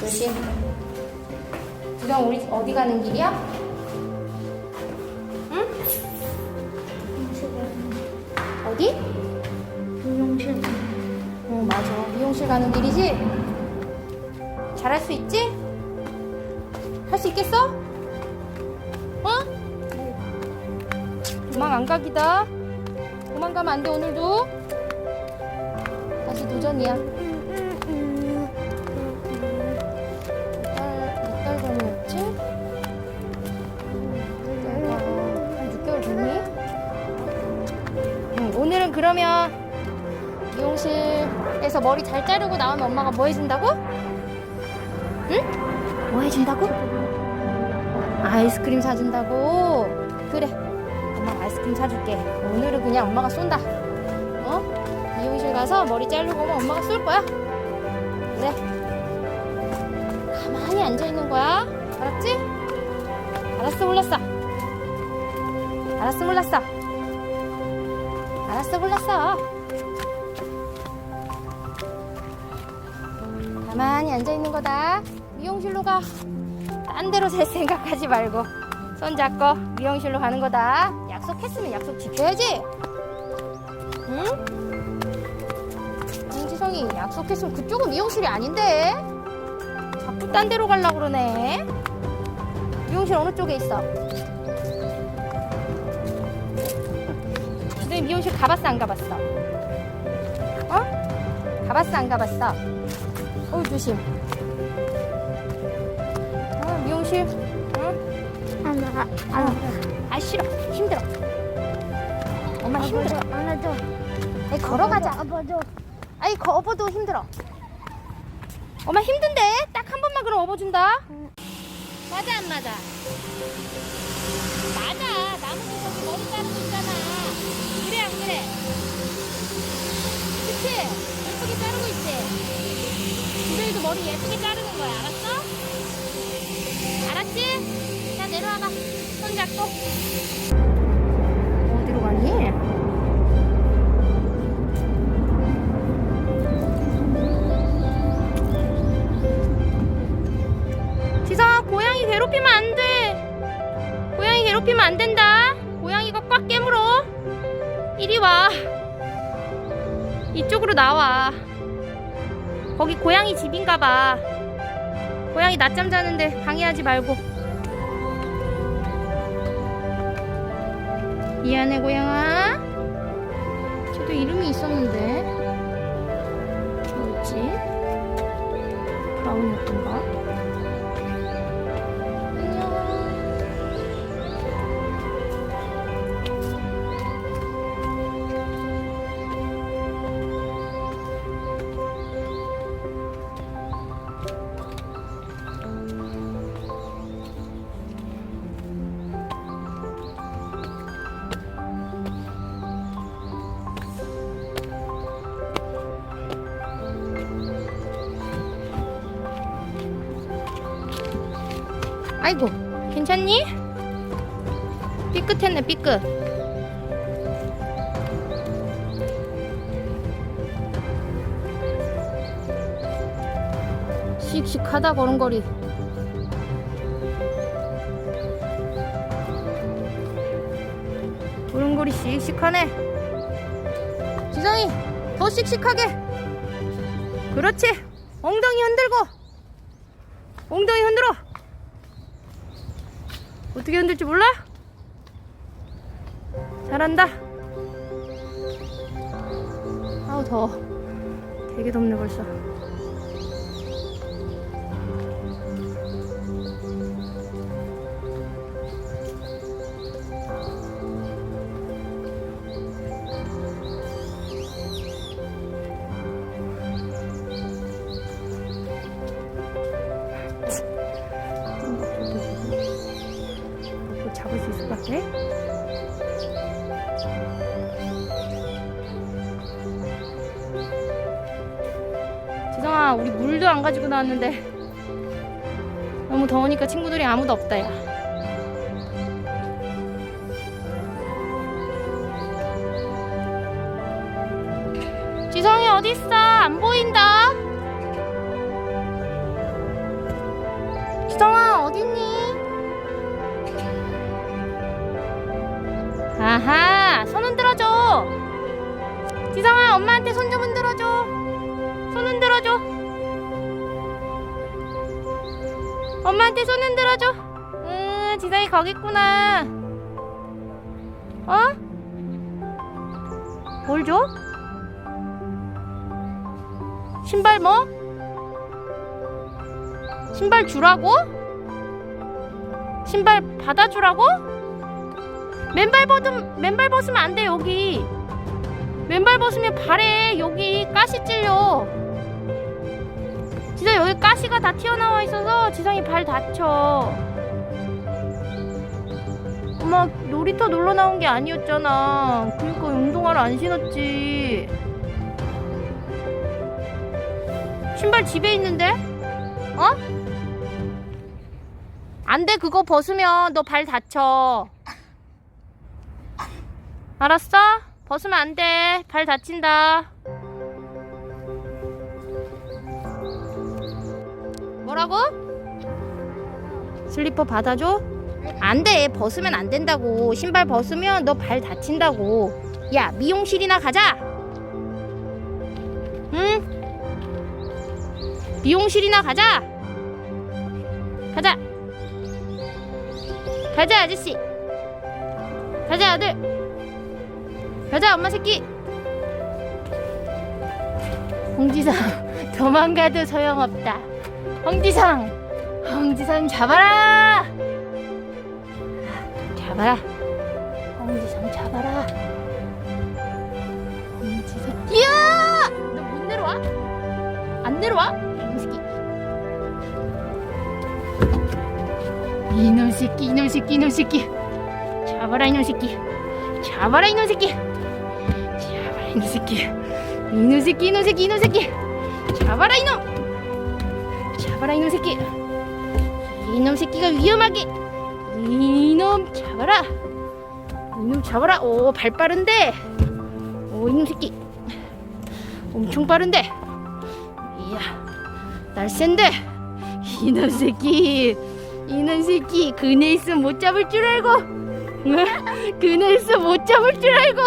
조심. 지성 우리 어디 가는 길이야? 응? 어디? 미용실 응 맞아. 미용실 가는 길이지? 잘할 수 있지? 할 수 있겠어? 어? 도망 안 가기다. 도망가면 안 돼 오늘도. 다시 도전이야. 머리 잘 자르고 나오면 엄마가 뭐 해준다고? 응? 뭐 해준다고? 아이스크림 사준다고? 그래 엄마가 아이스크림 사줄게 오늘은 그냥 엄마가 쏜다 어? 미용실 가서 머리 자르고 오면 엄마가 쏠 거야 그래 가만히 앉아 있는 거야 알았지? 알았어 몰랐어 알았어 몰랐어 알았어 몰랐어 가만히 앉아있는 거다 미용실로 가 딴 데로 살 생각하지 말고 손 잡고 미용실로 가는 거다 약속했으면 약속 지켜야지 응? 윤지성이 약속했으면 그쪽은 미용실이 아닌데 자꾸 딴 데로 가려고 그러네 미용실 어느 쪽에 있어? 너희 미용실 가봤어 안 가봤어? 어? 가봤어 안 가봤어? 어 조심. 어, 미용실. 응? 하나 하나 아 싫어. 힘들어. 엄마 힘들어. 하나도. 아이 걸어가자. 아버도 아이 거 업어도 힘들어. 엄마 힘든데? 딱 한 번만 그럼 업어준다. 맞아 안 맞아? 맞아. 나무도 저기 머리 자르고 있잖아. 그래 안 그래? 그치? 예쁘게 자르고 주저이도 머리 예쁘게 자르는 거야 알았어? 알았지? 자 내려와봐 손 잡고 어디로 가니? 지성아 고양이 괴롭히면 안 돼. 고양이 괴롭히면 안 된다. 고양이가 꽉 깨물어. 이리 와. 이쪽으로 나와. 거기 고양이 집인가 봐. 고양이 낮잠 자는데 방해하지 말고. 미안해 고양아. 쟤도 이름이 있었는데. 뭐였지? 브라운이었던가? 아이고, 괜찮니? 삐끗했네, 삐끗. 씩씩하다, 걸음걸이. 걸음걸이 씩씩하네. 지성이, 더 씩씩하게. 그렇지. 엉덩이 흔들고. 엉덩이 흔들어. 어떻게 흔들지 몰라? 잘한다. 아우 더워. 되게 덥네 벌써. 우리 물도 안 가지고 나왔는데. 너무 더우니까 친구들이 아무도 없다, 야. 지성이 어딨어? 안 보인다. 지성아, 어딨니? 아하, 손 흔들어줘. 지성아, 엄마한테 손 좀 흔들어줘. 손 흔들어줘. 엄마한테 손 흔들어줘. 음, 지성이 거기 있구나. 어? 뭘 줘? 신발 뭐? 신발 주라고? 신발 받아주라고? 맨발 벗음 맨발 벗으면 안 돼 여기 맨발 벗으면 발에 여기 가시 찔려 지성 여기 가시가 다 튀어나와 있어서 지성이 발 다쳐 엄마 놀이터 놀러 나온 게 아니었잖아 그러니까 운동화를 안 신었지 신발 집에 있는데? 어? 안 돼 그거 벗으면 너 발 다쳐 알았어? 벗으면 안 돼. 발 다친다. 뭐라고? 슬리퍼 받아줘? 안 돼. 벗으면 안 된다고. 신발 벗으면 너 발 다친다고. 야, 미용실이나 가자. 응? 미용실이나 가자. 가자. 가자, 아저씨. 가자, 아들. 가자 엄마 새끼 홍지상 도망가도 소용없다 홍지상. 홍지상 잡아라. 잡아라. 홍지상 잡아라. 홍지상 이야 너못 내려와? 안 내려와? 이놈 새끼. 이놈 새끼 이놈 새끼 이놈 새끼. 잡아라 이놈 새끼. 잡아라 이놈 새끼. 잡아라 이놈 새끼. 이놈 새끼 이놈 새끼 이놈 새끼. 잡아라 이놈 잡아라 이놈 새끼. 이놈 새끼가 위험하게. 이놈 잡아라. 이놈 잡아라. 오 발 빠른데. 오 이놈 새끼. 엄청 빠른데. 이야 날쌘데. 이놈 새끼. 이놈 새끼. 그네 있으면 못 잡을 줄 알고. 그네 있으면 못 잡을 줄 알고.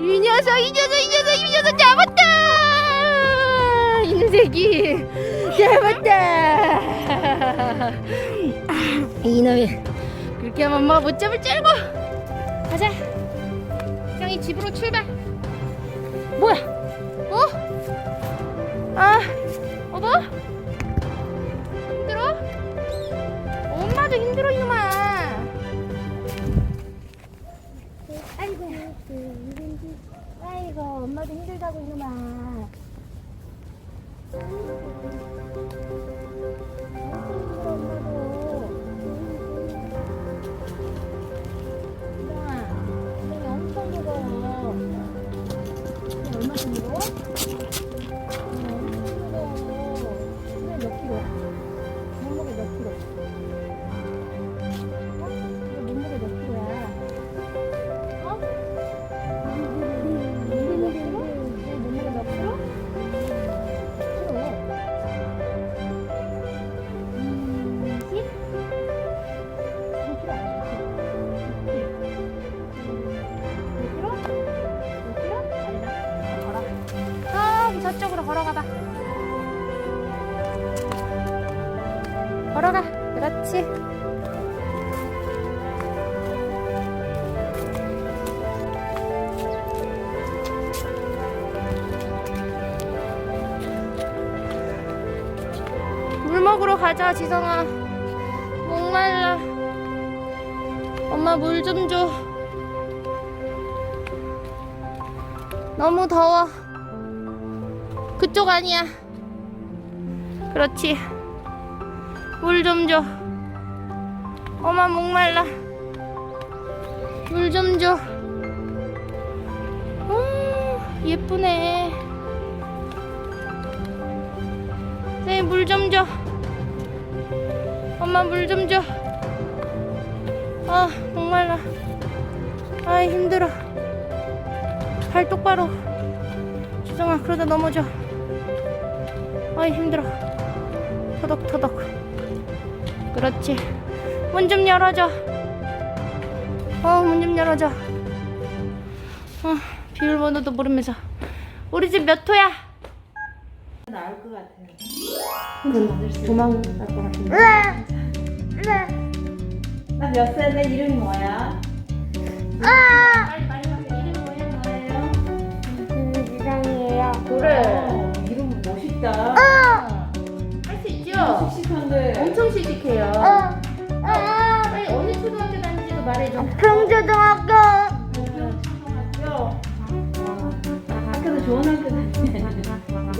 이 녀석 이 녀석 이 녀석 새끼 잡았다. 이놈이 그렇게 하면 엄마가 못 잡을 줄 알고. 가자. 형이 집으로 출발. 뭐야? 어? 아 어머? 힘들어? 엄마도 힘들어 이놈아. 아이고. 아이고 엄마도 힘들다고 이놈아 엄청 걸어가. 그렇지. 물 먹으러 가자, 지성아. 목말라. 엄마 물 좀 줘. 너무 더워. 그쪽 아니야. 그렇지. 물 좀 줘. 엄마 목말라. 물 좀 줘. 음, 예쁘네. 네, 물 좀 줘. 엄마 물 좀 줘. 아, 목말라. 아, 힘들어. 발 똑바로. 지성아, 그러다 넘어져. 아이, 힘들어. 터덕터덕. 그렇지. 문 좀 열어줘. 어, 문 좀 열어줘. 어, 비밀번호도 모르면서 우리 집 몇 호야? 나을 것 같아요. 도망갈 것 같은데 나 몇 살에 이름이 뭐야? 빨리 빨리 빨리 이름 뭐야 뭐예요? 세상이에요. 그래 어, 이름 멋있다. 할 수 있죠? 씩씩한데. 씩씩해요 어, 어, 빨리 어느 초등학교 다니는지도 말해줘 평초등학교. 초등학교. 학교도 좋은 학교 다니네.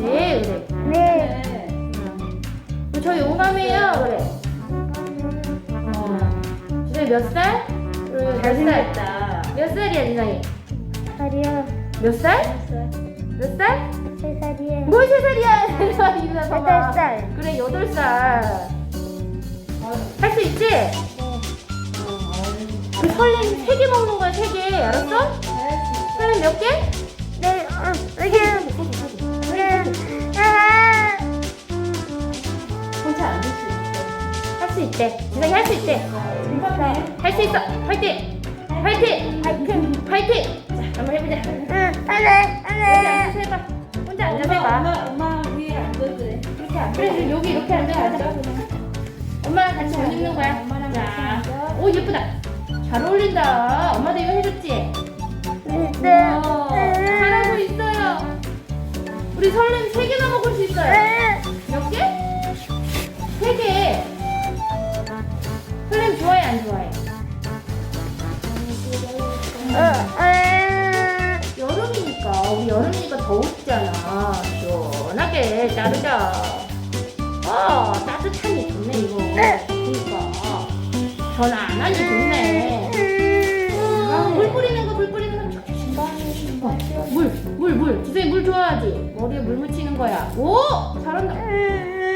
네 그래 네. 네. 응. 저 용감해요 그래 어. 지성이 몇 살? 그래, 몇 살? 잘생겼다. 몇 살이야 지성이? 살이요. 몇 살? 몇 살? 세 살이에요. 뭘세 살이야? 이사 여덟 살. 그래 여덟 살. 할 수 있지? 그 설렘 세개 먹는 거야 세 개. 알았어? 설렘 몇 개? 네, 어. 네. 혼자 수 있어. 할 수 있대. 지성이 할 수 있대. 할수 있어. 화이팅! 화이팅! 파이팅. 화이팅! 자 한번 해보자. 응, 안 돼, 안 혼자 돼. 앉아서 해봐. 혼자 앉아서 해봐. 엄마, 엄마 위에 앉아도 돼. 그렇게 앉아. 그래 여기 이렇게 앉아서 엄마랑 같이 옷 입는 거야. 엄마랑 자. 오 예쁘다. 잘 어울린다. 엄마도 이거 해줬지? 네. 어, 잘하고 있어요. 우리 설렘 세 개나 먹을 수 있어요. 몇 개? 세 개. 설렘 좋아해 안 좋아해? 여름이니까 우리 여름이니까 더웠잖아. 시원하게 자르자. 어 따뜻하 전화 안 하니 좋네. 아, 물 뿌리는 거 물 뿌리는 거. 물, 물, 물. 지성이 물 좋아하지? 머리에 물 묻히는 거야. 오! 잘한다.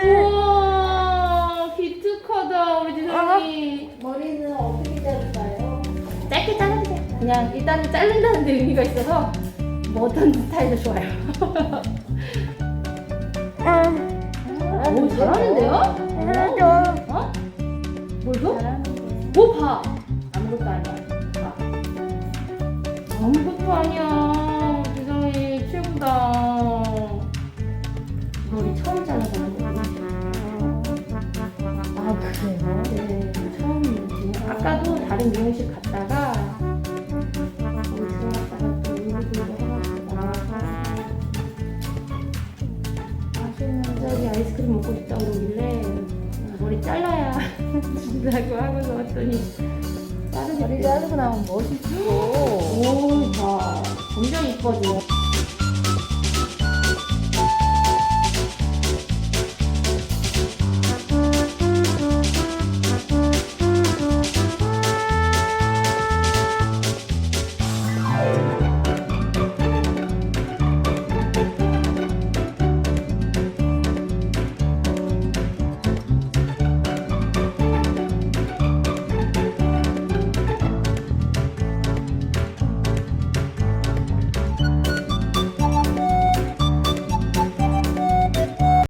우와, 기특하다, 우리 지성이. 머리는 어떻게 자를까요? 짧게 자르면 돼. 그냥 일단은 자른다는 데 의미가 있어서 뭐 어떤 스타일도 좋아요. 오, 잘하는데요? 어? 뭘 줘? 뭐 봐. 아무것도 아니야. 봐. 아무것도 아니야. 지성이 최고다. 머리 처음 거야. 아 그래요? 네 처음이지. 아까도 다른 미용실 갔다가 맛있는 저기 아이스크림 먹고 싶다 그러길래 머리 잘라야 준다고 하고서 왔더니 자르겠대. 머리 자르고 나면 멋있고. 오, 봐. 점점 이뻐져.